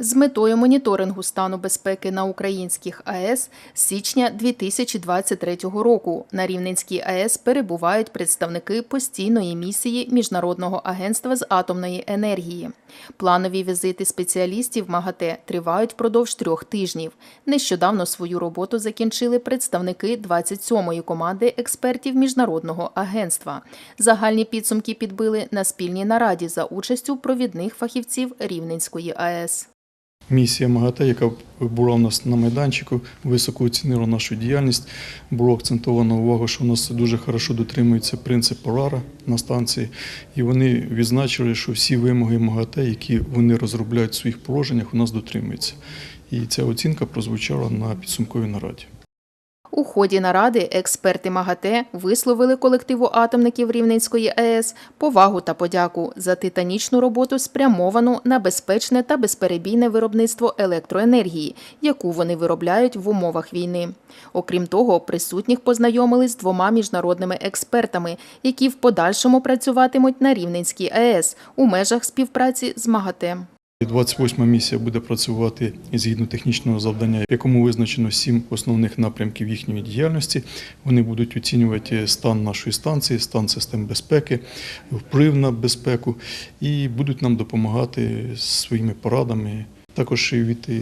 З метою моніторингу стану безпеки на українських АЕС з січня 2023 року на Рівненській АЕС перебувають представники постійної місії Міжнародного агентства з атомної енергії. Планові візити спеціалістів МАГАТЕ тривають впродовж трьох тижнів. Нещодавно свою роботу закінчили представники 27-ї команди експертів Міжнародного агентства. Загальні підсумки підбили на спільній нараді за участю провідних фахівців Рівненської АЕС. Місія МАГАТЕ, яка була у нас на майданчику, високо оцінила нашу діяльність. Було акцентовано увагу, що у нас дуже хорошо дотримується принцип ОРАРа на станції, і вони відзначили, що всі вимоги МАГАТЕ, які вони розробляють в своїх положеннях, у нас дотримуються. І ця оцінка прозвучала на підсумковій нараді. У ході наради експерти МАГАТЕ висловили колективу атомників Рівненської АЕС повагу та подяку за титанічну роботу, спрямовану на безпечне та безперебійне виробництво електроенергії, яку вони виробляють в умовах війни. Окрім того, присутніх познайомили з двома міжнародними експертами, які в подальшому працюватимуть на Рівненській АЕС у межах співпраці з МАГАТЕ. 28-ма місія буде працювати згідно технічного завдання, якому визначено сім основних напрямків їхньої діяльності. Вони будуть оцінювати стан нашої станції, стан систем безпеки, вплив на безпеку і будуть нам допомагати своїми порадами. Також від е,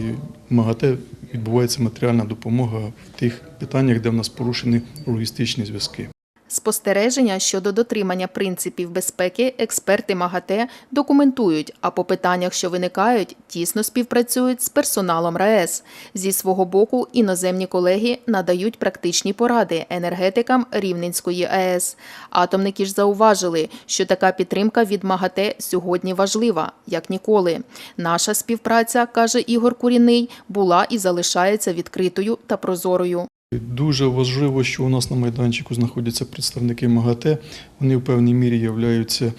МАГАТЕ відбувається матеріальна допомога в тих питаннях, де в нас порушені логістичні зв'язки. Спостереження щодо дотримання принципів безпеки експерти МАГАТЕ документують, а по питаннях, що виникають, тісно співпрацюють з персоналом РаЕС. Зі свого боку, іноземні колеги надають практичні поради енергетикам Рівненської АЕС. Атомники ж зауважили, що така підтримка від МАГАТЕ сьогодні важлива, як ніколи. Наша співпраця, каже Ігор Куріний, була і залишається відкритою та прозорою. Дуже важливо, що у нас на майданчику знаходяться представники МАГАТЕ. Вони в певній мірі являються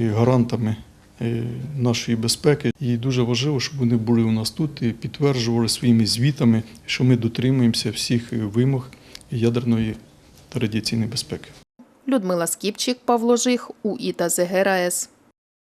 е, гарантами е, нашої безпеки. І дуже важливо, щоб вони були у нас тут і підтверджували своїми звітами, що ми дотримуємося всіх вимог ядерної та радіаційної безпеки. Людмила Скіпчик, Павло Жих, УІТА ЗГРАЕС.